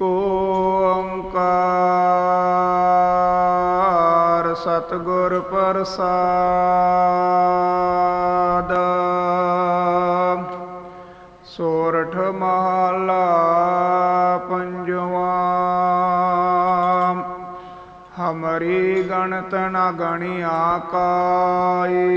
ਇਕ ਓੰਕਾਰ ਸਤਿਗੁਰ ਪ੍ਰਸਾਦ। ਸੋਰਠ ਮਹਲਾ ਪੰਜਵਾ। ਹਮਰੀ ਗਣਤ ਨ ਗਣਿਆ ਕਾਈ।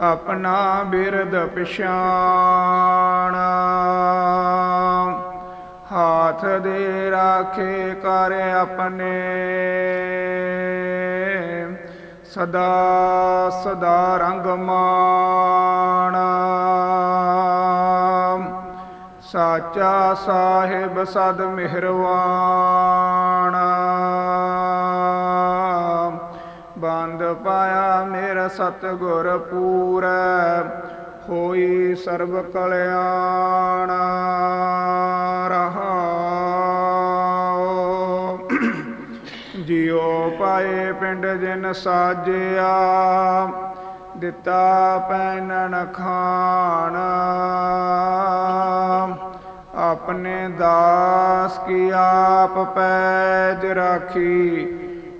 ਆਪਣਾ ਬਿਰਦ ਪਛਾਣ। ਹਾਥ ਦੇ ਰਾਖੇ ਕਰ ਆਪਣੇ। ਸਦਾ ਸਦਾ ਰੰਗ ਮਾਣ। ਸਾਚਾ ਸਾਹਿਬ ਸਦ ਮਿਹਰਵਾਨ ਬੰਦ ਪਾਇਆ, ਮੇਰਾ ਸਤਗੁਰ ਪੂਰੈ, ਹੋਈ ਸਰਬ ਕਲਿਆਣ ਰਹਾਉ। ਜਿਉ ਪਾਏ ਪਿੰਡ ਜਿਨ ਸਾਜਿਆ, ਦਿੱਤਾ ਪੈਨਣ ਖਾਣ। ਆਪਣੇ ਦਾਸ ਕੀ ਆਪ ਪੈਜ ਰਾਖੀ